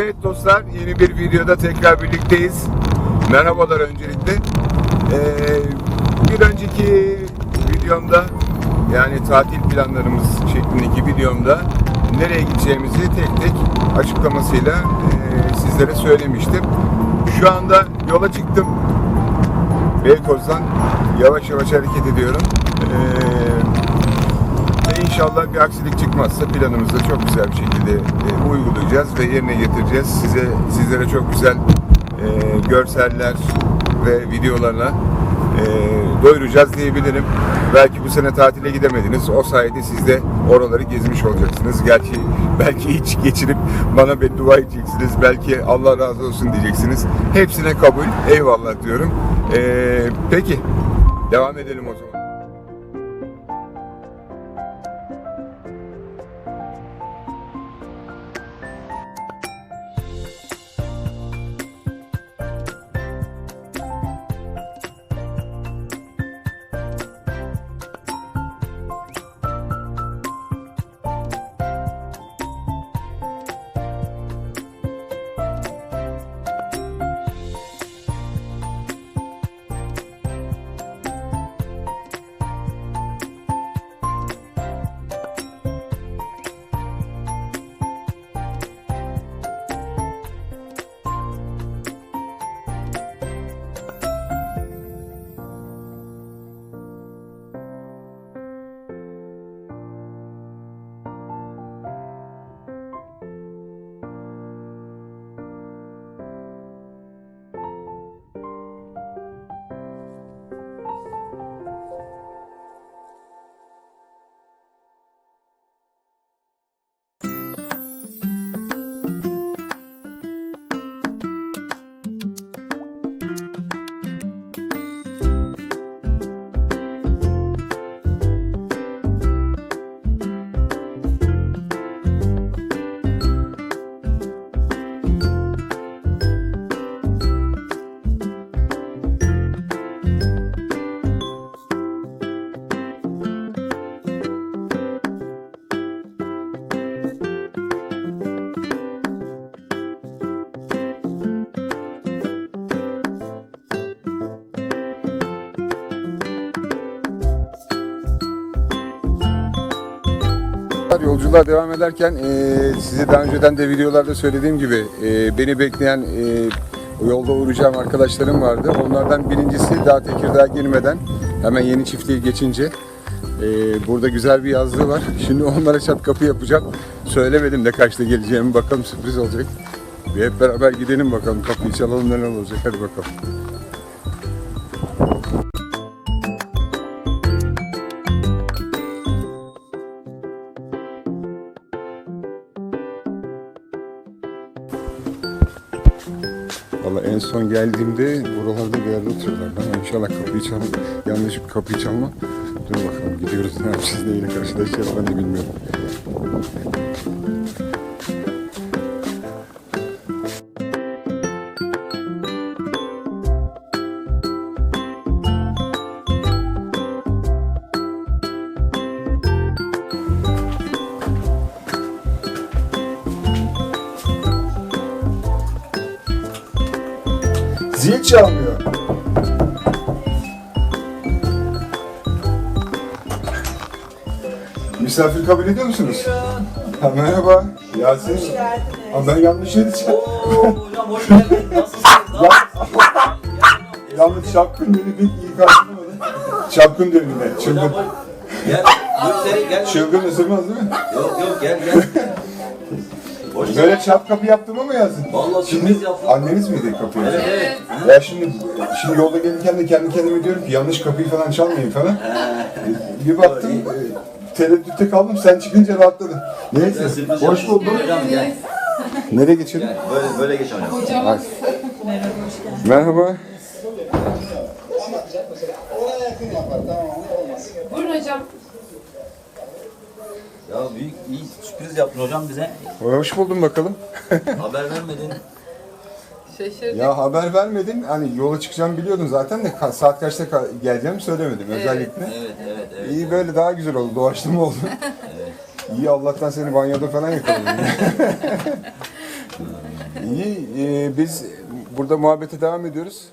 Evet dostlar yeni bir videoda tekrar birlikteyiz. Merhabalar öncelikle. Ee, bir önceki videomda yani tatil planlarımız şeklindeki videomda nereye gideceğimizi tek tek açıklamasıyla e, sizlere söylemiştim. Şu anda yola çıktım. Beykoz'dan yavaş yavaş hareket ediyorum. Ee, inşallah bir aksilik çıkmazsa planımızı çok güzel bir şekilde e, uygulayacağız ve yerine getireceğiz. Size sizlere çok güzel e, görseller ve videolarla e, doyuracağız diyebilirim. Belki bu sene tatile gidemediniz. O sayede siz de oraları gezmiş olacaksınız. Gerçi belki hiç geçirip bana beddua edeceksiniz. Belki Allah razı olsun diyeceksiniz. Hepsine kabul. Eyvallah diyorum. E, peki. Devam edelim o zaman. Yolculuğa devam ederken e, size daha önceden de videolarda söylediğim gibi e, beni bekleyen e, yolda uğrayacağım arkadaşlarım vardı. Onlardan birincisi daha Tekirdağ'a girmeden hemen yeni çiftliği geçince e, burada güzel bir yazlığı var. Şimdi onlara çat kapı yapacağım. Söylemedim de kaçta geleceğimi bakalım sürpriz olacak. Bir hep beraber gidelim bakalım kapıyı çalalım neler olacak hadi bakalım. Geldiğimde buralarda bir yerde oturuyorlar. Ben inşallah kapıyı çalma, yanlış bir kapıyı çalma. Dur bakalım gidiyoruz ne yapacağız neyle karşılaşacağız ben de bilmiyorum. Zil çalmıyor. Misafir kabul ediyor musunuz? Ha, merhaba. Yasin. Hoş geldiniz. Aa, ben yanlış yeri çal- Oo hocam hoş geldin. Nasılsınız? Ya- Yalnız çapkın dedi bir iyi karşılamadı. Çapkın dedi ne? Çılgın. Hocam. Gel. Seni gel. Çılgın ısırmaz değil mi? Yok yok gel gel. Böyle çap kapı yaptım ama yazın. Vallahi yaptım. Anneniz miydi kapıyı? Evet evet. Ya şimdi şimdi yolda gelirken de kendi kendime diyorum ki yanlış kapıyı falan çalmayayım falan. bir baktım e, tereddütte kaldım sen çıkınca rahatladım. Neyse hoş. Hocam gel. Nereye geçelim? Gel. Böyle böyle geç hocam. Ay. Merhaba. Buyurun hocam. Ya büyük iyi sürpriz yaptın hocam bize. Hoş buldum bakalım. Haber vermedin. Şaşırdık. Ya haber vermedin. Hani yola çıkacağımı biliyordun zaten de ka- saat kaçta ka- geleceğimi söylemedim özellikle. Evet evet evet. İyi böyle daha güzel oldu. Doğaçlama oldu. İyi Allah'tan seni banyoda falan yakaladım. İyi, e, biz burada muhabbete devam ediyoruz.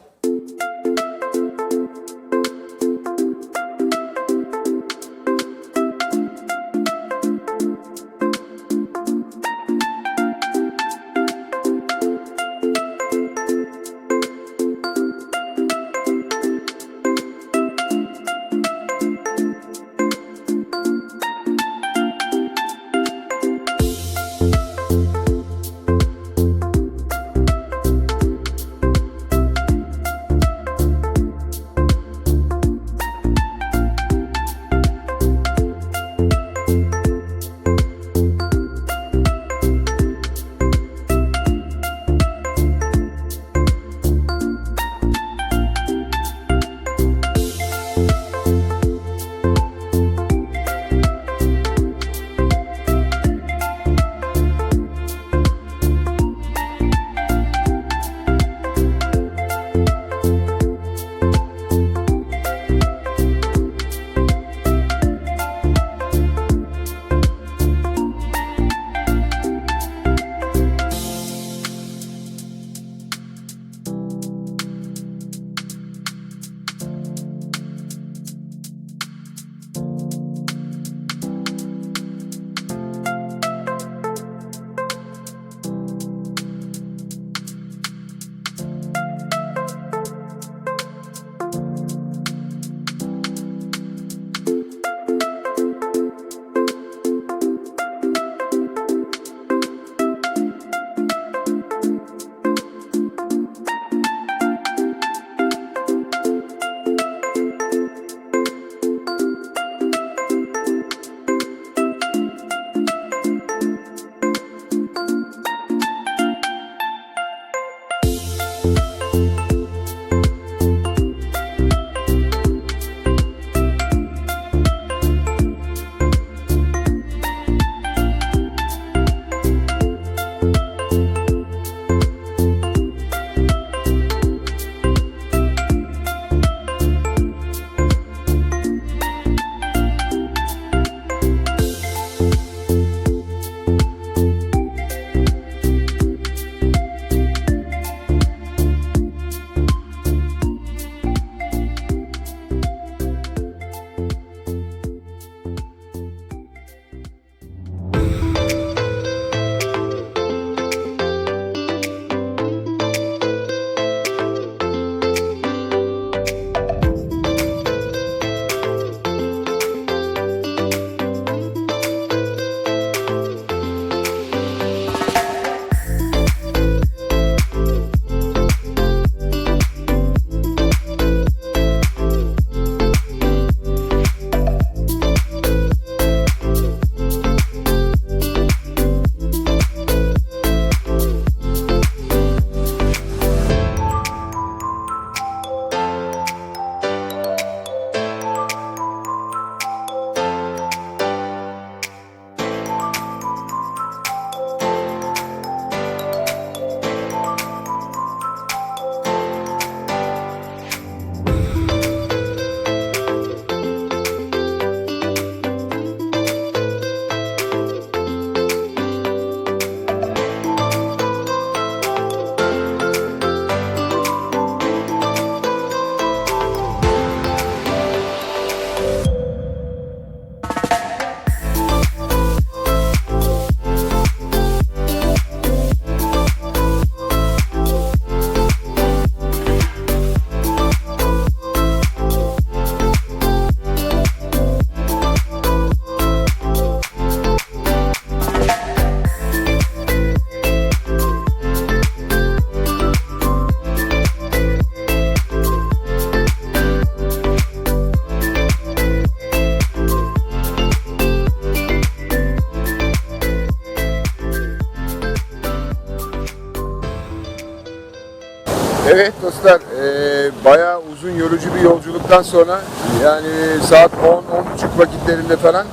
Evet dostlar, e, bayağı uzun yorucu bir yolculuktan sonra yani saat 10-10.30 vakitlerinde falan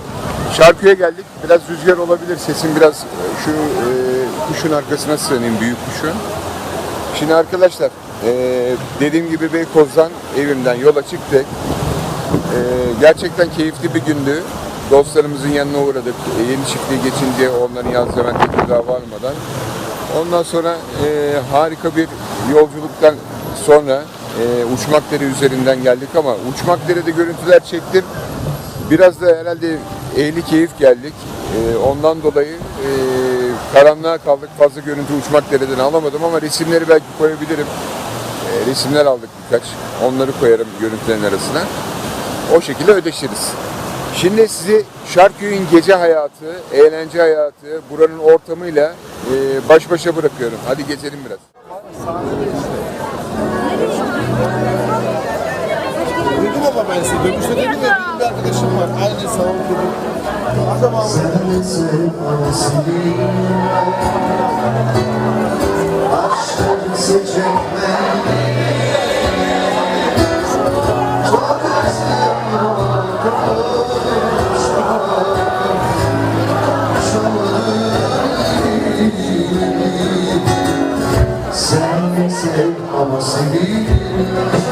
Şarkıya geldik. Biraz rüzgar olabilir. Sesim biraz e, şu e, kuşun arkasına sığınayım, büyük kuşun. Şimdi arkadaşlar, e, dediğim gibi Beykoz'dan, evimden yola çıktık. E, gerçekten keyifli bir gündü. Dostlarımızın yanına uğradık. E, yeni çiftliğe geçince onların yaz Levent'e daha varmadan Ondan sonra e, harika bir yolculuktan sonra e, Uçmakdere üzerinden geldik ama Uçmakdere'de görüntüler çektim. Biraz da herhalde ehli keyif geldik. E, ondan dolayı e, karanlığa kaldık. Fazla görüntü Uçmakdere'den alamadım ama resimleri belki koyabilirim. E, resimler aldık birkaç. Onları koyarım görüntülerin arasına. O şekilde ödeşiriz. Şimdi sizi Şarköy'ün gece hayatı, eğlence hayatı, buranın ortamıyla e, baş başa bırakıyorum. Hadi gezelim biraz. Dedim ama ben size dönüşte de bir arkadaşım var. Aynı sağ ol dedim. Adam abi. Sen sev ama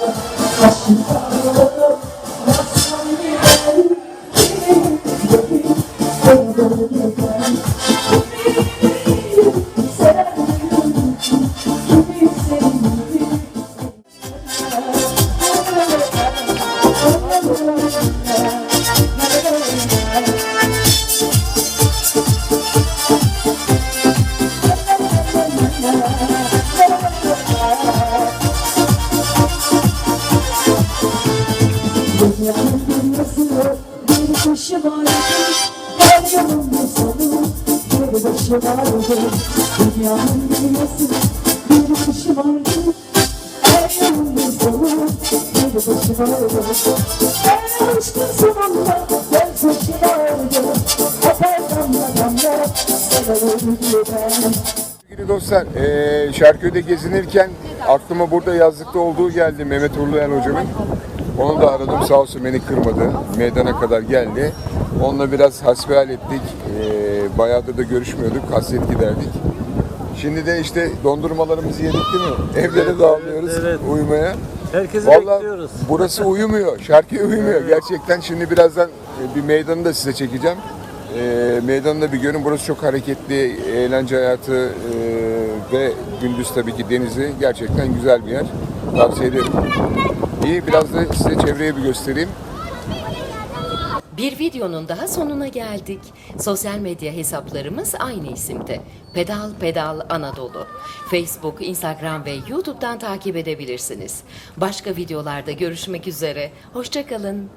vardı Sevgili dostlar, eee Şarköy'de gezinirken aklıma burada yazlıkta olduğu geldi Mehmet Urluyan hocamın. Onu da aradım sağ olsun beni kırmadı. Meydana kadar geldi. Onunla biraz hasbihal ettik. Eee bayağıdır da görüşmüyorduk. Hasret giderdik. Şimdi de işte dondurmalarımızı yedik değil mi? Evlere dağılıyoruz evet. uyumaya. Herkesi Vallahi bekliyoruz. burası uyumuyor. Şarkı uyumuyor. Gerçekten şimdi birazdan e, bir meydanı da size çekeceğim. E, meydanı da bir görün. Burası çok hareketli, eğlence hayatı e, ve gündüz tabii ki denizi. Gerçekten güzel bir yer. Tavsiye ederim. İyi biraz da size çevreyi bir göstereyim. Bir videonun daha sonuna geldik. Sosyal medya hesaplarımız aynı isimde. Pedal Pedal Anadolu. Facebook, Instagram ve YouTube'dan takip edebilirsiniz. Başka videolarda görüşmek üzere. Hoşçakalın.